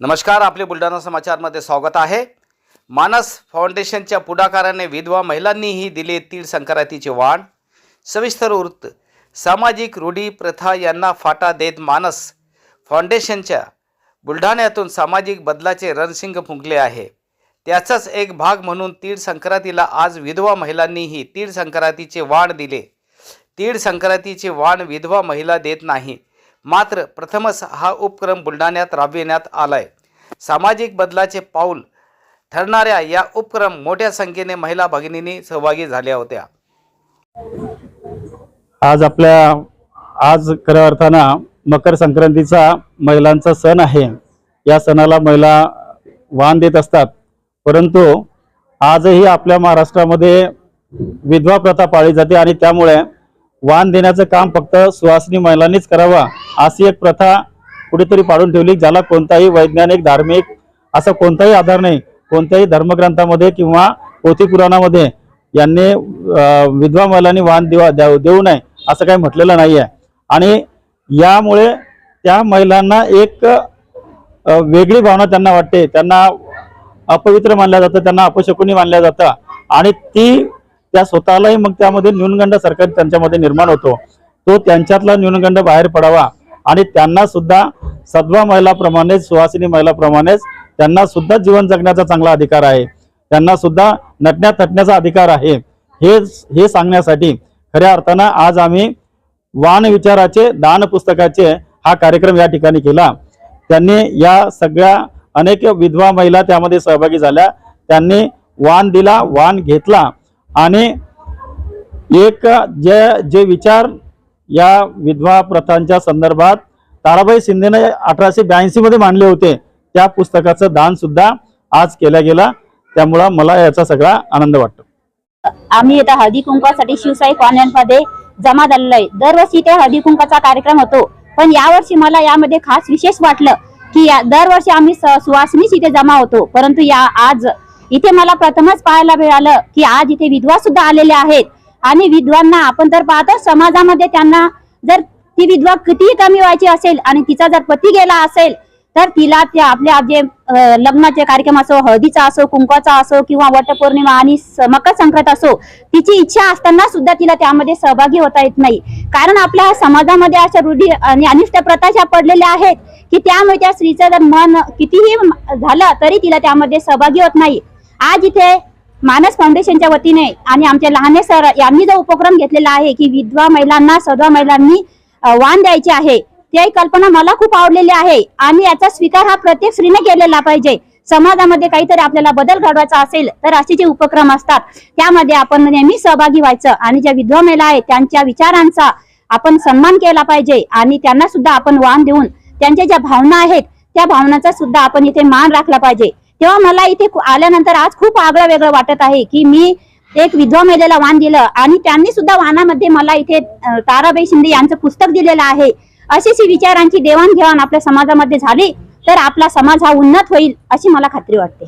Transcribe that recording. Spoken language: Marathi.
नमस्कार आपले बुलढाणा समाचारमध्ये स्वागत आहे. मानस फाउंडेशनच्या पुढाकाराने विधवा महिलांनीही दिले तीळ संक्रांतीचे वाण. सविस्तर वृत्त. सामाजिक रूढी प्रथा यांना फाटा देत मानस फाउंडेशनच्या बुलढाण्यातून सामाजिक बदलाचे रणसिंग फुंकले आहे. त्याचाच एक भाग म्हणून तीळ संक्रांतीला आज विधवा महिलांनीही तीळ संक्रांतीचे वाण दिले. तीळ संक्रांतीचे वाण विधवा महिला देत नाही. मात्र प्रथमच हा उपक्रम बुलढाण्यात राबविण्यात आला आहे सामाजिक बदलाचे पाऊल ठरणाऱ्या या उपक्रम मोठ्या संख्येने महिला भगिनींनी सहभागी झाल्या होत्या. आज आपल्या आज खऱ्या अर्थानं मकर संक्रांतीचा महिलांचा सण आहे. या सणाला महिला वाण देत असतात. परंतु आजही आपल्या महाराष्ट्रामध्ये विधवा प्रथा पाळली जाते आणि त्यामुळे वाण देण्याचं काम फक्त सुवासिनी महिलांनीच करावा अशी एक प्रथा कुठेतरी पाडून ठेवली ज्याला कोणताही वैज्ञानिक धार्मिक असा कोणताही आधार नाही कोणत्याही धर्मग्रंथामध्ये किंवा पोथी पुराणामध्ये यांनी विधवा महिलांनी वाण देवा देऊ देऊ नये असं काही म्हटलेलं नाही आहे आणि यामुळे त्या महिलांना एक वेगळी भावना त्यांना वाटते. त्यांना अपवित्र मानलं जातं त्यांना अपशकुनी मानलं जातं. आणि ती त्या स्वतःलाही मग त्यामध्ये न्यूनगंड सरकार त्यांच्यामध्ये निर्माण होतो. तो त्यांच्यातला न्यूनगंड बाहेर पडावा. आणि त्यांना सुद्धा सद्वा महिलाप्रमाणेच सुहासिनी महिलाप्रमाणेच त्यांना सुद्धा जीवन जगण्याचा चांगला अधिकार आहे. त्यांना सुद्धा नटण्या थटण्याचा अधिकार आहे. हे हे सांगण्यासाठी खऱ्या अर्थानं आज आम्ही वान विचाराचे दान पुस्तकाचे हा कार्यक्रम या ठिकाणी केला. त्यांनी या सगळ्या अनेक विधवा महिला त्यामध्ये सहभागी झाल्या. त्यांनी वान दिला वाण घेतला. आणि एक जे जे विचार या विधवा प्रथांच्या संदर्भात ताराबाई शिंदेने अठराशे ब्याऐंशी मध्ये मांडले होते त्या पुस्तकाचं दान सुद्धा आज केलं गेला. त्यामुळं मला याचा सगळा आनंद वाटतो. आम्ही आता हळदी कुंकवासाठी शिवसाई कॉन्व्हेंटमध्ये जमा झालेलो आहे. दरवर्षी ते हळदी कुंकवाचा कार्यक्रम होतो. पण यावर्षी मला यामध्ये खास विशेष वाटलं की या- दरवर्षी आम्ही सुवासिनीच इथे जमा होतो. परंतु या आज इथे मला प्रथमच पाहायला मिळालं की आज इथे विधवा सुद्धा आलेल्या आहेत. आणि विधवांना आपण तर पाहतो समाजामध्ये त्यांना जर ती विधवा कितीही कमी व्हायची असेल आणि तिचा जर पती गेला असेल तर तिला त्या आपल्या जे लग्नाचे कार्यक्रम असो हळदीचा असो कुंकवाचा असो किंवा वटपौर्णिमा आणि मकर संक्रांत असो तिची इच्छा असताना सुद्धा तिला त्यामध्ये सहभागी होता येत नाही. कारण आपल्या समाजामध्ये अशा रूढी आणि अनिष्ट प्रथा ज्या पडलेल्या आहेत की त्यामुळे त्या स्त्रीचं जर मन कितीही झालं तरी तिला त्यामध्ये सहभागी होत नाही. आज इथे मानस फाउंडेशनच्या वतीने आणि आमचे लहाने सर यांनी जो उपक्रम घेतलेला आहे की विधवा महिलांना सधवा महिलांनी वाण द्यायचे आहे ती कल्पना मला खूप आवडलेली आहे आणि याचा स्वीकार हा प्रत्येक स्त्रीने केलेला पाहिजे. समाजामध्ये काहीतरी आपल्याला बदल घडवायचा असेल तर असे जे उपक्रम असतात त्यामध्ये आपण नेहमी सहभागी व्हायचं आणि ज्या विधवा महिला आहेत त्यांच्या विचारांचा आपण सन्मान केला पाहिजे आणि त्यांना सुद्धा आपण वाण देऊन त्यांच्या ज्या भावना आहेत त्या भावनांचा सुद्धा आपण इथे मान राखला पाहिजे. तेव्हा मला इथे आल्यानंतर आज खूप आगळं वेगळं वाटत आहे की मी एक विधवा महिलेला वाण दिलं आणि त्यांनी सुद्धा वाणामध्ये मला इथे ताराबाई शिंदे यांचं पुस्तक दिलेलं आहे. अशी विचारांची देवाणघेवाण आपल्या समाजामध्ये झाली तर आपला समाज हा उन्नत होईल अशी मला खात्री वाटते.